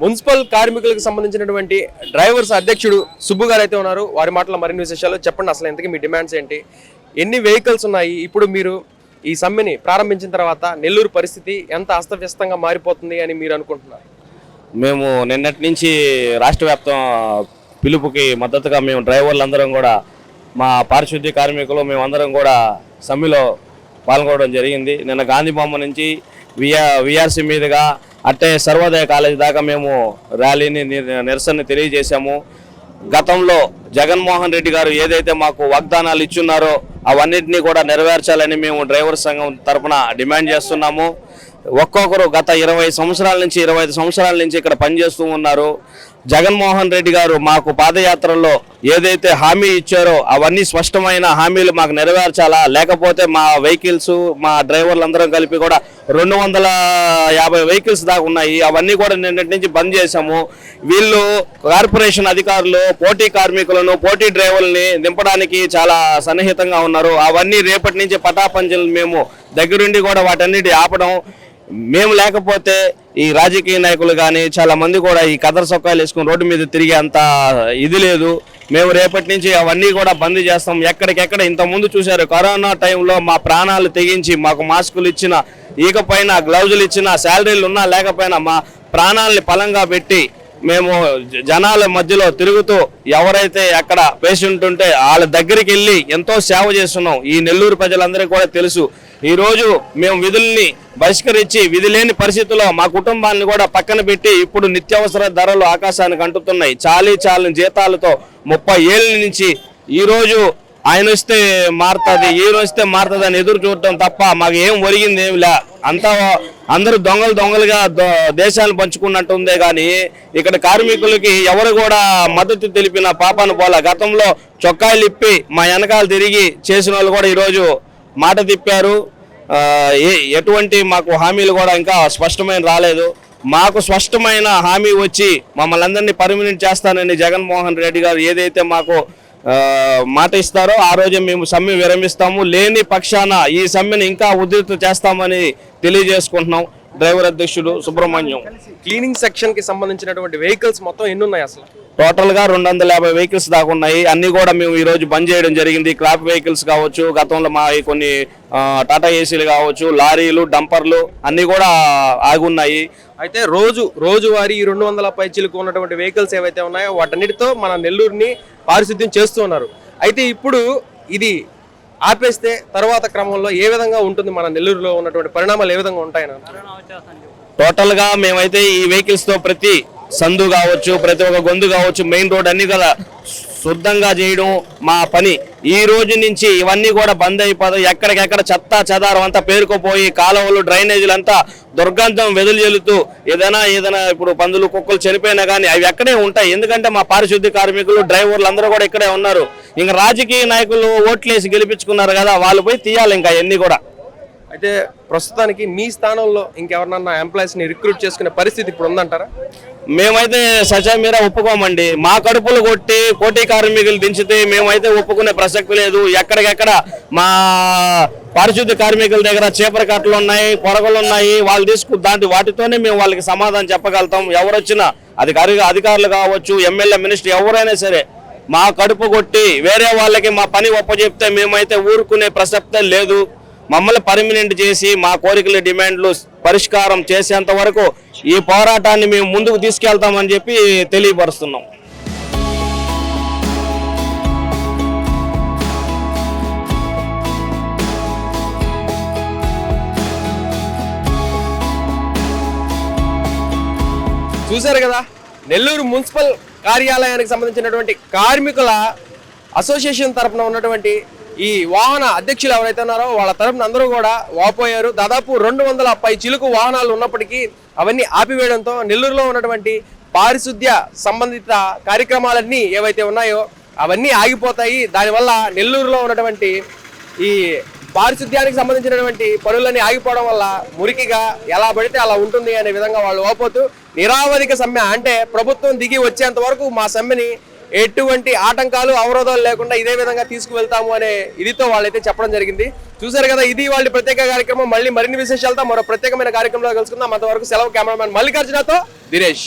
Municipal కార్మికులకు సంబంధించినటువంటి drivers అధ్యక్షుడు సుబ్బు గారు అయితే ఉన్నారు. వారి మాటల మరిన్ని విశేషాలు చెప్పండి. అసలు ఇంతకీ మీ డిమాండ్స్ ఏంటి? ఎన్ని వెహికల్స్ ఉన్నాయి? ఇప్పుడు మీరు ఈ సమ్మెని ప్రారంభించిన తర్వాత నెల్లూరు పరిస్థితి ఎంత అస్తవ్యస్తంగా మారిపోతుంది అని మీరు అనుకుంటున్నారు? మేము నిన్నటి నుంచి రాష్ట్ర వ్యాప్తం పిలుపుకి మద్దతుగా మేము డ్రైవర్లందరం కూడా మా పారిశుద్ధ్య కార్మికులు మేమందరం కూడా సమ్మెలో పాల్గొనడం జరిగింది. నిన్న గాంధీ బొమ్మ నుంచి విఆర్ విఆర్సీ మీదుగా అట్టే సర్వోదయ కాలేజీ దాకా మేము ర్యాలీని నిర- నిరసన తెలియజేశాము. గతంలో జగన్మోహన్ రెడ్డి గారు ఏదైతే మాకు వాగ్దానాలు ఇచ్చున్నారో అవన్నింటినీ కూడా నెరవేర్చాలని మేము డ్రైవర్ సంఘం తరపున డిమాండ్ చేస్తున్నాము. ఒక్కొక్కరు గత ఇరవై సంవత్సరాల నుంచి ఇరవై ఐదు సంవత్సరాల నుంచి ఇక్కడ పనిచేస్తూ ఉన్నారు. జగన్మోహన్ రెడ్డి గారు మాకు పాదయాత్రలో ఏదైతే హామీ ఇచ్చారో అవన్నీ స్పష్టమైన హామీలు మాకు నెరవేర్చాలా? లేకపోతే మా వెహికల్స్ మా డ్రైవర్లందరం కలిపి కూడా రెండు వందల యాభై వెహికల్స్ దాకా ఉన్నాయి. అవన్నీ కూడా నిన్నటి నుంచి బంద్ చేశాము. వీళ్ళు కార్పొరేషన్ అధికారులు పోటీ కార్మికులను పోటీ డ్రైవర్లని దింపడానికి చాలా సన్నిహితంగా ఉన్నారు. అవన్నీ రేపటి నుంచి పటాపంచలు మేము దగ్గరుండి కూడా వాటన్నిటి ఆపడం. మేము లేకపోతే ఈ రాజకీయ నాయకులు కానీ చాలా మంది కూడా ఈ కదర్ సొక్కాయలు వేసుకుని రోడ్డు మీద తిరిగే అంత ఇది లేదు. మేము రేపటి నుంచి అవన్నీ కూడా బంద్ చేస్తాం. ఎక్కడికెక్కడ ఇంత ముందు చూశారు కరోనా టైంలో మా ప్రాణాలు తెగించి మాకు మాస్కులు ఇచ్చిన ఈకపైన గ్లౌజులు ఇచ్చిన శాలరీలు ఉన్నా లేకపోయినా మా ప్రాణాలని పలంగా పెట్టి మేము జనాల మధ్యలో తిరుగుతూ ఎవరైతే అక్కడ పేషెంట్ ఉంటే వాళ్ళ దగ్గరికి వెళ్ళి ఎంతో సేవ చేస్తున్నాం. ఈ నెల్లూరు ప్రజలందరికీ కూడా తెలుసు ఈరోజు మేము విధుల్ని బహిష్కరించి విధి లేని పరిస్థితుల్లో మా కుటుంబాన్ని కూడా పక్కన పెట్టి ఇప్పుడు నిత్యావసర ధరలు ఆకాశానికి అంటుతున్నాయి. చాలీ చాలని జీతాలతో ముప్పై ఏళ్ళ నుంచి ఈ రోజు ఆయన వస్తే మారుతుంది ఈయన వస్తే మారుతుంది అని ఎదురు చూడటం తప్ప మాకు ఏం ఒరిగింది ఏమి లే. అంతా అందరూ దొంగలు దొంగలుగా దో- దేశాలు పంచుకున్నట్టుందే కానీ ఇక్కడ కార్మికులకి ఎవరు కూడా మద్దతు తెలిపిన పాపాను పోలా. గతంలో చొక్కాయలు ఇప్పి మా వెనకాల తిరిగి చేసిన వాళ్ళు కూడా ఈరోజు మాట తిప్పారు. ఏ- ఎటువంటి మాకు హామీలు కూడా ఇంకా స్పష్టమైన రాలేదు. మాకు స్పష్టమైన హామీ వచ్చి మమ్మల్ని అందరినీ పర్మినెంట్ చేస్తానని జగన్మోహన్ రెడ్డి గారు ఏదైతే మాకు మాట ఇస్తారో ఆ రోజే మేము సమ్మె విరమిస్తాము. లేని పక్షాన ఈ సమ్మెను ఇంకా ఉధృత చేస్తామని తెలియజేసుకుంటున్నాం డ్రైవర్ అధ్యక్షుడు సుబ్రహ్మణ్యం. క్లీనింగ్ సెక్షన్కి సంబంధించినటువంటి వెహికల్స్ మొత్తం ఎన్ని ఉన్నాయి అసలు? టోటల్గా రెండు వందల యాభై వెహికల్స్ దాకా ఉన్నాయి. అన్ని కూడా మేము ఈ రోజు బంద్ చేయడం జరిగింది. క్రాప్ వెహికల్స్ కావచ్చు గతంలో మా ఈ కొన్ని టాటా ఏసీలు కావచ్చు లారీలు డంపర్లు అన్ని కూడా ఆగి ఉన్నాయి. అయితే రోజు రోజువారీ ఈ రెండు వందల పైచీలకు ఉన్నటువంటి వెహికల్స్ ఏవైతే ఉన్నాయో వాటన్నిటితో మన నెల్లూరుని పారిశుద్ధ్యం చేస్తూ ఉన్నారు. అయితే ఇప్పుడు ఇది ఆపేస్తే తర్వాత క్రమంలో ఏ విధంగా ఉంటుంది మన నెల్లూరులో ఉన్నటువంటి పరిణామాలు ఏ విధంగా ఉంటాయని టోటల్గా మేమైతే ఈ వెహికల్స్తో ప్రతి సందు కావచ్చు ప్రతి ఒక్క గొంతు కావచ్చు మెయిన్ రోడ్ అన్ని కదా శుద్ధంగా చేయడం మా పని. ఈ రోజు నుంచి ఇవన్నీ కూడా బంద్ అయిపోతాయి. ఎక్కడికెక్కడ చెత్త చెదారం అంతా పేరుకుపోయి కాలువలు డ్రైనేజీలు అంతా దుర్గంధం వెదులు చెల్లుతూ ఏదైనా ఏదైనా ఇప్పుడు పందులు కుక్కలు చనిపోయినా కానీ అవి ఎక్కడే ఉంటాయి. ఎందుకంటే మా పారిశుద్ధ్య కార్మికులు డ్రైవర్లు అందరూ కూడా ఇక్కడే ఉన్నారు. ఇంకా రాజకీయ నాయకులు ఓట్లేసి గెలిపించుకున్నారు కదా వాళ్ళు పోయి తీయాలి ఇంకా అవన్నీ కూడా. అయితే ప్రస్తుతానికి మీ స్థానంలో ఇంకెవరినన్నా ఎంప్లాయీస్ని రిక్రూట్ చేసుకునే పరిస్థితి ఇప్పుడు ఉందంటారా? మేమైతే సజామీరా ఒప్పుకోమండి. మా కడుపులు కొట్టి కోటి కార్మికులు దించితే మేమైతే ఒప్పుకునే ప్రసక్తి లేదు. ఎక్కడికెక్కడ మా పారిశుద్ధ్య కార్మికుల దగ్గర చీపర కట్టలు ఉన్నాయి పొరగలు ఉన్నాయి. వాళ్ళు తీసుకు దాంట్లో వాటితోనే మేము వాళ్ళకి సమాధానం చెప్పగలుగుతాం. ఎవరొచ్చినా అధికారి అధికారులు కావచ్చు ఎమ్మెల్యే మినిస్టర్ ఎవరైనా సరే మా కడుపు కొట్టి వేరే వాళ్ళకి మా పని ఒప్పచెప్తే మేమైతే ఊరుకునే ప్రసక్తే లేదు. మమ్మల్ని పర్మినెంట్ చేసి మా కోరికలు డిమాండ్లు పరిష్కారం చేసేంత వరకు ఈ పోరాటాన్ని మేము ముందుకు తీసుకెళ్తామని చెప్పి తెలియపరుస్తున్నాం. చూశారు కదా? నెల్లూరు మున్సిపల్ కార్యాలయానికి సంబంధించినటువంటి కార్మికుల అసోసియేషన్ తరపున ఉన్నటువంటి ఈ వాహన అధ్యక్షులు ఎవరైతే ఉన్నారో వాళ్ళ తరపున అందరూ కూడా వాపోయారు. దాదాపు రెండు వందల పై చిలుకు వాహనాలు ఉన్నప్పటికీ అవన్నీ ఆపివేయడంతో నెల్లూరులో ఉన్నటువంటి పారిశుద్ధ్య సంబంధిత కార్యక్రమాలన్నీ ఏవైతే ఉన్నాయో అవన్నీ ఆగిపోతాయి. దానివల్ల నెల్లూరులో ఉన్నటువంటి ఈ పారిశుద్ధ్యానికి సంబంధించినటువంటి పనులన్నీ ఆగిపోవడం వల్ల మురికిగా ఎలా పడితే అలా ఉంటుంది అనే విధంగా వాళ్ళు ఓపోతూ నిరావధిక సమ్మె అంటే ప్రభుత్వం దిగి వచ్చేంత వరకు మా సమ్మెని ఎటువంటి ఆటంకాలు అవరోధాలు లేకుండా ఇదే విధంగా తీసుకువెళ్తాము అనే ఇదితో వాళ్ళైతే చెప్పడం జరిగింది. చూసారు కదా ఇది వాళ్ళ ప్రత్యేక కార్యక్రమం. మళ్ళీ మరిన్ని విశేషాలతో మరో ప్రత్యేకమైన కార్యక్రమంలో కలుసుకుందాం. అంతవరకు సెలవు కెమెరామెన్ మల్లికార్జునతో దినేష్.